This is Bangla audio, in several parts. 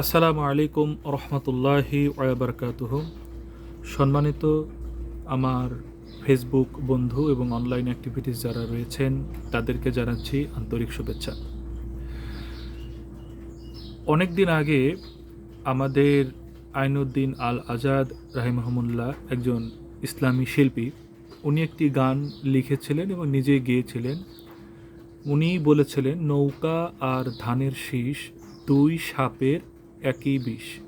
আসসালামু আলাইকুম রহমতুল্লাহি ওয়াবারকাতুহ। সম্মানিত আমার ফেসবুক বন্ধু এবং অনলাইন অ্যাক্টিভিটিস যারা রয়েছেন, তাদেরকে জানাচ্ছি আন্তরিক শুভেচ্ছা। অনেক দিন আগে আমাদের আইনুদ্দিন আল আজাদ রাহিমহমুল্লাহ একজন ইসলামী শিল্পী, উনি একটি গান লিখেছিলেন এবং নিজে গেয়েছিলেন। উনি বলেছিলেন, নৌকা আর ধানের শীষ দুই সাপের একই বিষ।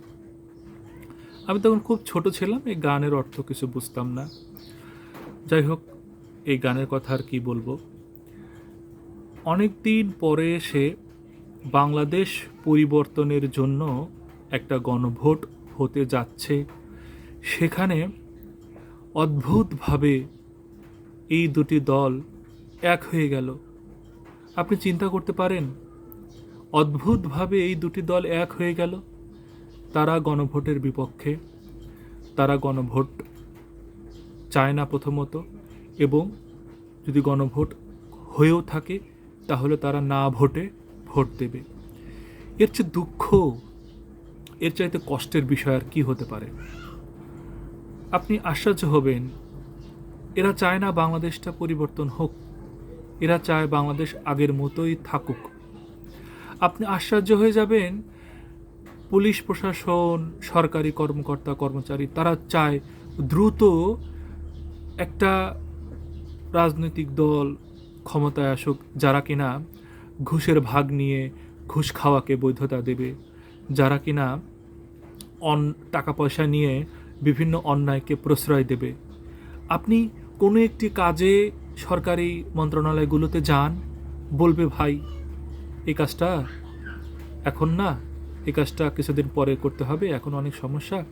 আমি তখন খুব ছোট ছিলাম, এই গানের অর্থ কিছু বুঝতাম না। যাই হোক, এই গানের কথা আর কি বলব? অনেক দিন পরে এসে বাংলাদেশ পরিবর্তনের জন্য একটা গণভোট হতে যাচ্ছে। সেখানে অদ্ভুতভাবে এই দুটি দল এক হয়ে গেল। আপনি চিন্তা করতে পারেন অদ্ভুতভাবে এই দুটি দল এক হয়ে গেল। তারা গণভোটের বিপক্ষে, তারা গণভোট চায় না প্রথমত, এবং যদি গণভোট হয়েও থাকে, তাহলে তারা না ভোটে ভোট দেবে। এর চেয়ে দুঃখ, এর চাইতে কষ্টের বিষয় আর কি হতে পারে? আপনি আশ্চর্য হবেন। এরা চায় না বাংলাদেশটা পরিবর্তন হোক। এরা চায় বাংলাদেশ আগের মতোই থাকুক। আপনি আশ্চর্য হয়ে যাবেন। পুলিশ প্রশাসন, সরকারি কর্মকর্তা, কর্মচারী, তারা চায় দ্রুত একটা রাজনৈতিক দল ক্ষমতায় আসুক, যারা কিনা ঘুষের ভাগ নিয়ে ঘুষ খাওয়াকে বৈধতা দেবে, যারা কিনা অন, টাকা পয়সা নিয়ে বিভিন্ন অন্যায়কে প্রশ্রয় দেবে। আপনি কোনো একটি কাজে সরকারি মন্ত্রণালয়গুলোতে যান, বলবে, ভাই এই কাজটা এখন না, এই কাজটা কিছুদিন পরে করতে হবে, এখন অনেক সমস্যা।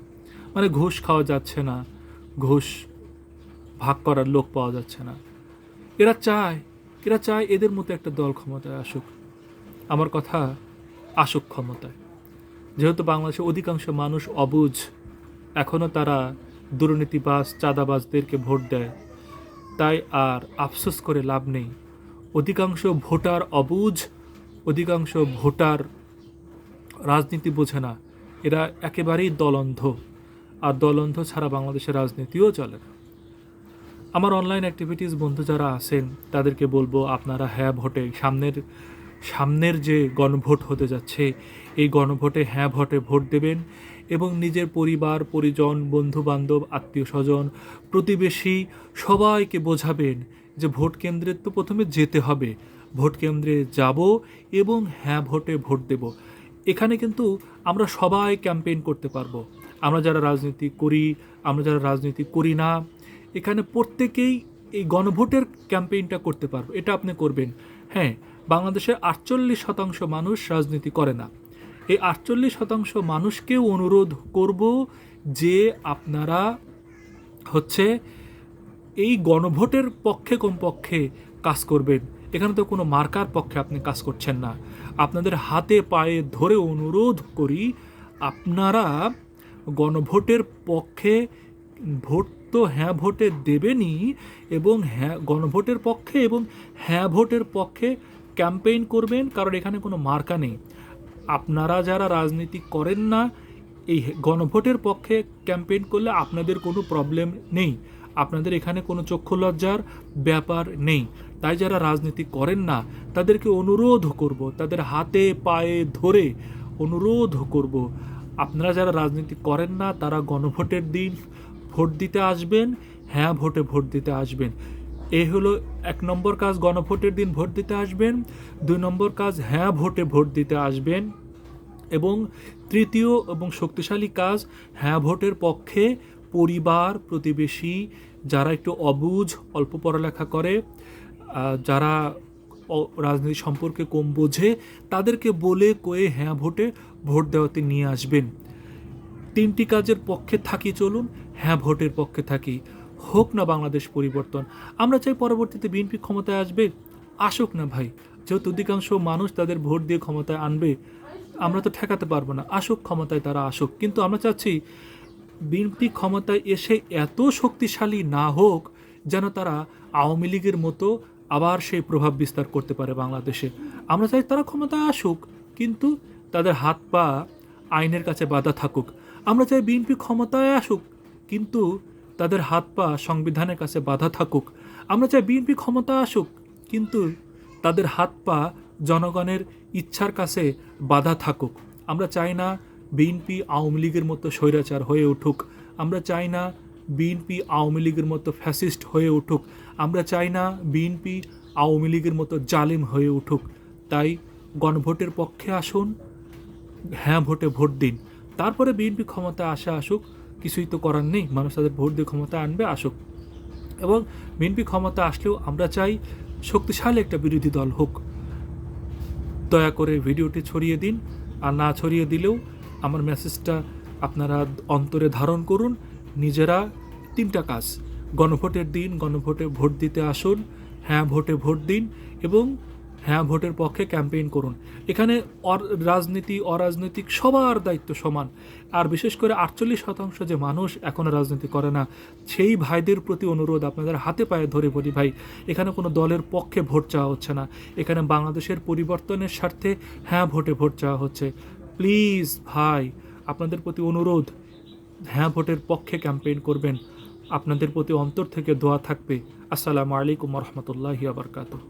মানে ঘুষ খাওয়া যাচ্ছে না, ঘুষ ভাগ করার লোক পাওয়া যাচ্ছে না। এরা চায় এরা চায় এদের মতো একটা দল ক্ষমতায় আসুক। আমার কথা, আসুক ক্ষমতায়। যেহেতু বাংলাদেশের অধিকাংশ মানুষ অবুঝ এখনও তারা দুর্নীতিবাজ, চাঁদাবাজদেরকে ভোট দেয়। তাই আর আফসোস করে লাভ নেই। অধিকাংশ ভোটার অবুঝ অধিকাংশ ভোটার রাজনীতি বোঝে না। এরা একেবারেই দলন্ধ। আর দলন্ধ ছাড়া বাংলাদেশের রাজনীতিও চলে না। আমার অনলাইন অ্যাক্টিভিটিস বন্ধু যারা আছেন, তাদেরকে বলব, আপনারা হ্যাঁ ভোটে, সামনের সামনের যে গণভোট হতে যাচ্ছে, এই গণভোটে হ্যাঁ ভোটে ভোট দেবেন এবং নিজের পরিবার, পরিজন বন্ধু বান্ধব আত্মীয় স্বজন প্রতিবেশী সবাইকে বোঝাবেন যে ভোট কেন্দ্রের তো প্রথমে যেতে হবে। ভোট কেন্দ্রে যাব এবং হ্যাঁ ভোটে ভোট দেব। এখানে কিন্তু আমরা সবাই ক্যাম্পেইন করতে পারব। আমরা যারা রাজনীতি করি, আমরা যারা রাজনীতি করি না, এখানে প্রত্যেকেই এই গণভোটের ক্যাম্পেইনটা করতে পারব। এটা আপনি করবেন। হ্যাঁ বাংলাদেশের আটচল্লিশ শতাংশ মানুষ রাজনীতি করে না। এই আটচল্লিশ শতাংশ মানুষকেও অনুরোধ করব যে আপনারা হচ্ছে এই গণভোটের পক্ষে কমপক্ষে কাজ করবেন। এখানে তো কোনো মার্কার পক্ষে আপনি কাজ করছেন না। আপনাদের হাতে পায়ে ধরে অনুরোধ করি, আপনারা গণভোটের পক্ষে ভোট তো হ্যাঁ ভোটে দেবেনই এবং হ্যাঁ গণভোটের পক্ষে এবং হ্যাঁ ভোটের পক্ষে ক্যাম্পেইন করবেন, কারণ এখানে কোনো মার্কা নেই। আপনারা যারা রাজনীতি করেন না, এই গণভোটের পক্ষে ক্যাম্পেইন করলে আপনাদের কোনো প্রবলেম নেই। আপনাদের এখানে কোনো চক্ষু লজ্জার ব্যাপার নেই। তাই যারা রাজনীতি করেন না, তাদেরকে অনুরোধ করব, তাদের হাতে পায়ে ধরে অনুরোধ করব। আপনারা যারা রাজনীতি করেন না, তারা গণভোটের দিন ভোট দিতে আসবেন। হ্যাঁ ভোটে ভোট দিতে আসবেন। এই হলো এক নম্বর কাজ, গণভোটের দিন ভোট দিতে আসবেন। দুই নম্বর কাজ হ্যাঁ ভোটে ভোট দিতে আসবেন। এবং তৃতীয় এবং শক্তিশালী কাজ হ্যাঁ ভোটের পক্ষে পরিবার, প্রতিবেশী, যারা একটু অবুঝ অল্প পড়ালেখা করে যারা রাজনীতি সম্পর্কে কম বোঝে, তাদেরকে বলে কয়ে হ্যাঁ ভোটে ভোট দেওয়াতে নিয়ে আসবেন। তিনটি কাজের পক্ষে থাকি চলুন হ্যাঁ ভোটের পক্ষে থাকি। হোক না বাংলাদেশ পরিবর্তন। আমরা চাই পরবর্তীতে বিএনপি ক্ষমতায় আসবে? আসুক না ভাই। যেহেতু অধিকাংশ মানুষ তাদের ভোট দিয়ে ক্ষমতায় আনবে, আমরা তো ঠেকাতে পারব না। আসুক ক্ষমতায় তারা আসুক। কিন্তু আমরা চাচ্ছি বিএনপি ক্ষমতায় এসে এত শক্তিশালী না হোক, যেন তারা আওয়ামী লীগের মতো আবার সেই প্রভাব বিস্তার করতে পারে বাংলাদেশে। আমরা চাই তারা ক্ষমতায় আসুক, কিন্তু তাদের হাত পা আইনের কাছে বাধা থাকুক। আমরা চাই বিএনপি ক্ষমতায় আসুক, কিন্তু তাদের হাত পা সংবিধানের কাছে বাধা থাকুক। আমরা চাই বিএনপি ক্ষমতা আসুক, কিন্তু তাদের হাত পা জনগণের ইচ্ছার কাছে বাধা থাকুক। আমরা চাই না বিএনপি আওয়ামী লীগের মতো স্বৈরাচার হয়ে উঠুক। আমরা চাই না বিএনপি আওয়ামী লীগের মতো ফ্যাসিস্ট হয়ে উঠুক। আমরা চাই না বিএনপি আওয়ামী লীগের মতো জালিম হয়ে উঠুক। তাই গণভোটের পক্ষে আসুন হ্যাঁ ভোটে ভোট দিন। তারপরে বিএনপি ক্ষমতা আসা আসুক, কিছুই তো করার নেই। মানুষ তাদের ভোট দিয়ে ক্ষমতা আনবে, আসুক। এবং বিএনপি ক্ষমতা আসলেও আমরা চাই শক্তিশালী একটা বিরোধী দল হোক। দয়া করে ভিডিওটি ছড়িয়ে দিন, আর না ছড়িয়ে দিলেও আমার মেসেজটা আপনারা অন্তরে ধারণ করুন। নিজেরা তিনটা কাজ, গণভোটের দিন, গণভোটে ভোট দিতে আসুন হ্যাঁ ভোটে ভোট দিন এবং হ্যাঁ ভোটের পক্ষে ক্যাম্পেইন করুন। এখানে রাজনীতি, অরাজনৈতিক সবার দায়িত্ব সমান। আর বিশেষ করে আটচল্লিশ শতাংশ যে মানুষ এখনও রাজনীতি করে না, সেই ভাইদের প্রতি অনুরোধ আপনাদের হাতে পায়ে ধরে বলি ভাই, এখানে কোনো দলের পক্ষে ভোট চাওয়া হচ্ছে না। এখানে বাংলাদেশের পরিবর্তনের স্বার্থে হ্যাঁ ভোটে ভোট চাওয়া হচ্ছে। প্লিজ ভাই, আপনাদের প্রতি অনুরোধ। হ্যাঁ ভোটের পক্ষে ক্যাম্পেইন করবেন। আপনাদের প্রতি অন্তর থেকে দোয়া থাকবে। আসসালামু আলাইকুম রহমতুল্লাহি আবরকাতুহ